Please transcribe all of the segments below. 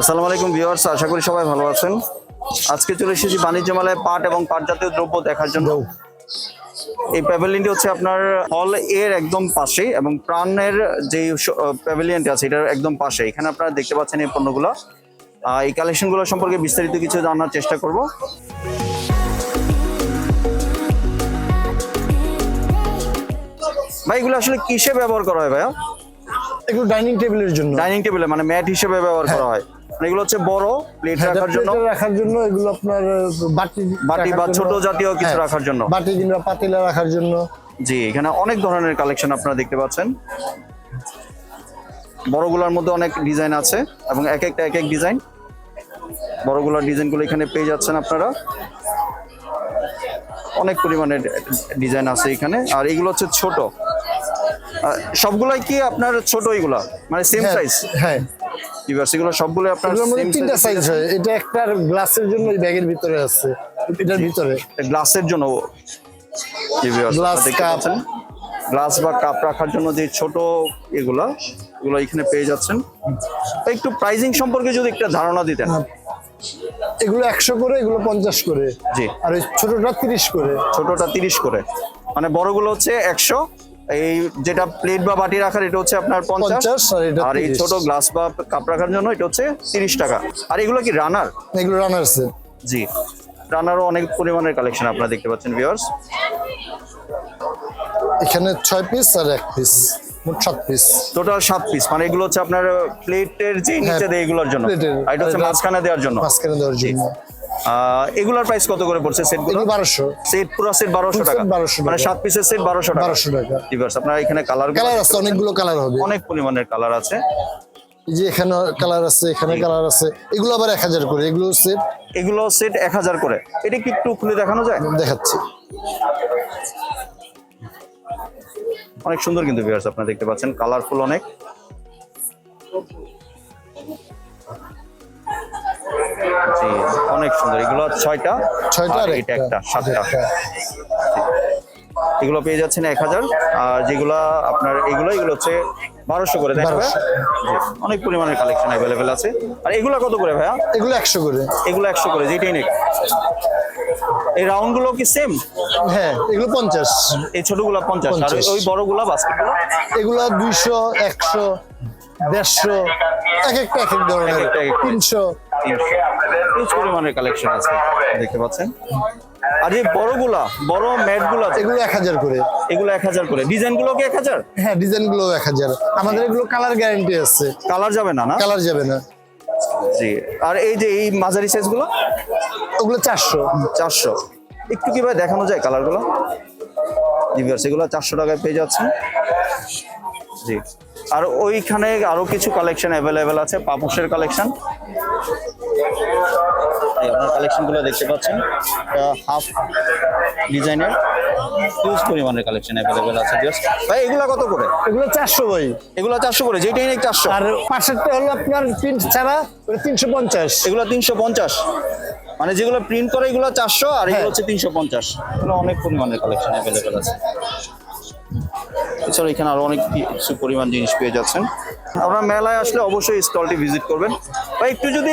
আসসালামু আলাইকুম ভিউয়ার্স আশা করি সবাই ভালো আছেন। আজকে চলে এসেছি বাণিজ্য মেলায় পাট এবং পাট জাতীয় দ্রব্য দেখার জন্য। এই প্যাভেলিয়নটি হচ্ছে আপনার হল এর একদম পাশে এবং প্রাণের যে প্যাভিলিয়নটি আছে এটার একদম পাশে। এখানে আপনারা দেখতে পাচ্ছেন এই পণ্যগুলো। এই কালেকশনগুলো সম্পর্কে বিস্তারিত কিছু জানার চেষ্টা করব। ভাই এগুলো আসলে কিসে ব্যবহার করা হয় ভাইয়া? এগুলো ডাইনিং টেবিলের জন্য। ডাইনিং টেবিলে মানে ম্যাট হিসেবে ব্যবহার করা হয়। এগুলো হচ্ছে বড় প্লেট হ্যাঁ, রাখার জন্য। রাখার জন্য এগুলো আপনার বাটি বাটি বা ছোট জাতীয় কিছু হ্যাঁ, রাখার জন্য। বাটি কিংবা পাতিলা রাখার জন্য। জি এখানে অনেক ধরনের কালেকশন আপনারা দেখতে পাচ্ছেন। বড়গুলোর মধ্যে অনেক ডিজাইন আছে এবং এক একটা এক এক ডিজাইন বড়গুলোর ডিজাইনগুলো এখানে পেয়ে যাচ্ছেন আপনারা। অনেক পরিমাণের ডিজাইন আছে এখানে। আর এগুলো হচ্ছে ছোট। সবগুলাই কি আপনার ছোট এগুলা? মানে সেম সাইজ হ্যাঁ। এগুলো সবগুলো আপনার এগুলোর তিনটা সাইজ হয়। এটা একটা গ্লাসের জন্য এই ব্যাগের ভিতরে আছে। এটার ভিতরে। গ্লাসের জন্য। Glass cup। গ্লাস বা কাপ রাখার জন্য যে ছোট এগুলা এগুলো এখানে পেয়ে যাচ্ছেন। একটু প্রাইজিং সম্পর্কে যদি একটা ধারণা দিতেন। এগুলো একশো করে এগুলো পঞ্চাশ করে। জি। আর ওই ছোটটা তিরিশ করে। ছোটটা তিরিশ করে। মানে বড়গুলো হচ্ছে একশো এই যেটা প্লেট বা বাটি রাখার এটা হচ্ছে আপনার পঞ্চাশ। আর এই ছোট গ্লাস বা কাপ রাখার জন্য এটা হচ্ছে তিরিশ টাকা। আর এগুলো কি রানার? এগুলো রানার জি। রানারও অনেক পরিমাণের কালেকশন আপনারা দেখতে পাচ্ছেন ভিউয়ার্স এখানে ছয় পিস আর এক পিস মোট সাত পিস টোটাল সাত পিস মানে এগুলো হচ্ছে আপনার প্লেটের যে নিচে দেয় এগুলোর জন্য। আর এটা হচ্ছে মাঝখানে দেওয়ার জন্য। মাঝখানে দেওয়ার জন্য। এগুলোর প্রাইস কত করে পড়ছে সেটগুলো? এগুলো বারোশো। সেট পুরো সেট বারোশো Full টাকা। set 1200 মানে। সাত পিসের সেট বারোশো টাকা। বারোশো টাকা। ভিউয়ার্স আপনারা এখানে কালার কালার আছে অনেকগুলো কালার হবে। অনেক পরিমাণের কালার আছে। এই যে এখানে কালার আছে এখানে কালার আছে। এগুলো আবার এক হাজার করে এগুলো সেট এগুলো সেট এক হাজার করে। এটা কি একটু খুলে দেখানো যায়? দেখাচ্ছি। অনেক সুন্দর কিন্তু ভিউয়ার্স আপনারা দেখতে পাচ্ছেন। কালারফুল অনেক। অনেক সুন্দর। এগুলো ছয়টা? ছয়টা আর এটা একটা। সাতটা। এগুলো পেয়ে যাচ্ছেন এক হাজার। আর যেগুলা আপনার এগুলো এগুলো হচ্ছে বারোশো করে দেখা অনেক পরিমাণের কালেকশন অ্যাভেলেবেল আছে। আর এগুলো কত করে ভাইয়া? এগুলো একশো করে। এগুলো একশো করে যেটাই নেই এই রাউন্ডগুলো কি সেম হ্যাঁ এগুলো পঞ্চাশ। এই ছোটগুলো পঞ্চাশ আর ওই- 50 ওই বড়গুলা বাস্কেটগুলো? এগুলো দুইশো একশো দেড়শো এক একটা এক এক ধরনের। এক। তিনশো। হিউজ পরিমাণের কালেকশন আছে দেখতে পাচ্ছেন। আর এই বড়গুলা বড় ম্যাটগুলা এগুলো এক হাজার করে। এগুলো এক হাজার করে। ডিজাইনগুলো কি এক হাজার? হ্যাঁ ডিজাইনগুলো এক হাজার। আমাদের এগুলো কালার গ্যারান্টি আছে। কালার যাবে না না? কালার যাবে না। জি। আর এই যে এই মাঝারি সাইজগুলো ওগুলো চারশো। চারশো। একটু কি ভাই দেখানো যায় কালারগুলো জি viewers, এগুলো চারশো টাকায় পেয়ে যাচ্ছে জি। আর ওইখানে আরও কিছু কালেকশন অ্যাভেলেবেল আছে পাপোশের কালেকশন আপনার কালেকশনগুলো দেখতে পাচ্ছেন। হাফ ডিজাইনের হিউজ পরিমাণের কালেকশন অ্যাভেলেবেল আছে। ভাই এগুলো কত করে? এগুলো চারশো ভাই। এগুলো চারশো করে যেটাই নেই চারশো। আর পাশেরটা হলো আপনার প্রিন্ট ছাড়া তিনশো পঞ্চাশ। এগুলো তিনশো পঞ্চাশ। মানে যেগুলো প্রিন্ট করে এগুলো চারশো আর এগুলো হ্যাঁ। হচ্ছে তিনশো পঞ্চাশ। এগুলো অনেক পরিমাণের কালেকশন অ্যাভেলেবেল আছে। এছাড়া এখানে আরও অনেক কিছু পরিমাণ জিনিস পেয়ে যাচ্ছেন। আপনারা মেলায় আসলে অবশ্যই স্টলটি ভিজিট করবেন। বা একটু যদি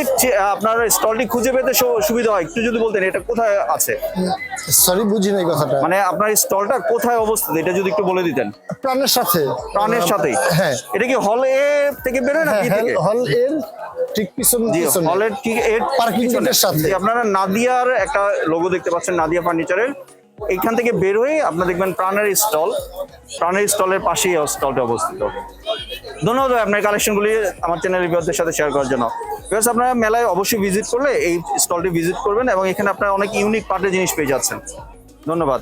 আপনার স্টলটি খুঁজে পেতে সুবিধা হয় একটু যদি বলতেন এটা কোথায় আছে? সরি বুঝি নাই কথাটা। মানে আপনার স্টলটা কোথায় অবস্থিত এটা যদি একটু বলে দিতেন। প্রাণের সাথে। প্রাণের সাথেই? হ্যাঁ। এটা কি হল এ থেকে বেরোয় না হ্যাঁ থেকে? হল এর ঠিক পিছন হলের ঠিক এর gate-এর সাথে। আপনারা নাদিয়ার একটা লোগো দেখতে পাচ্ছেন নাদিয়া ফার্নিচারের এইখান থেকে বের হয়ে আপনারা দেখবেন প্রাণের স্টল। প্রাণের স্টলের পাশেই স্টলটা অবস্থিত। ধন্যবাদ আপনার কালেকশনগুলি আমার চ্যানেলের ভিউয়ারদের সাথে শেয়ার করার জন্য। বিকজ আপনারা মেলায় অবশ্যই ভিজিট করলে এই স্টলটি ভিজিট করবেন এবং এখানে আপনারা অনেক ইউনিক পার্টের জিনিস পেয়ে যাচ্ছেন। ধন্যবাদ।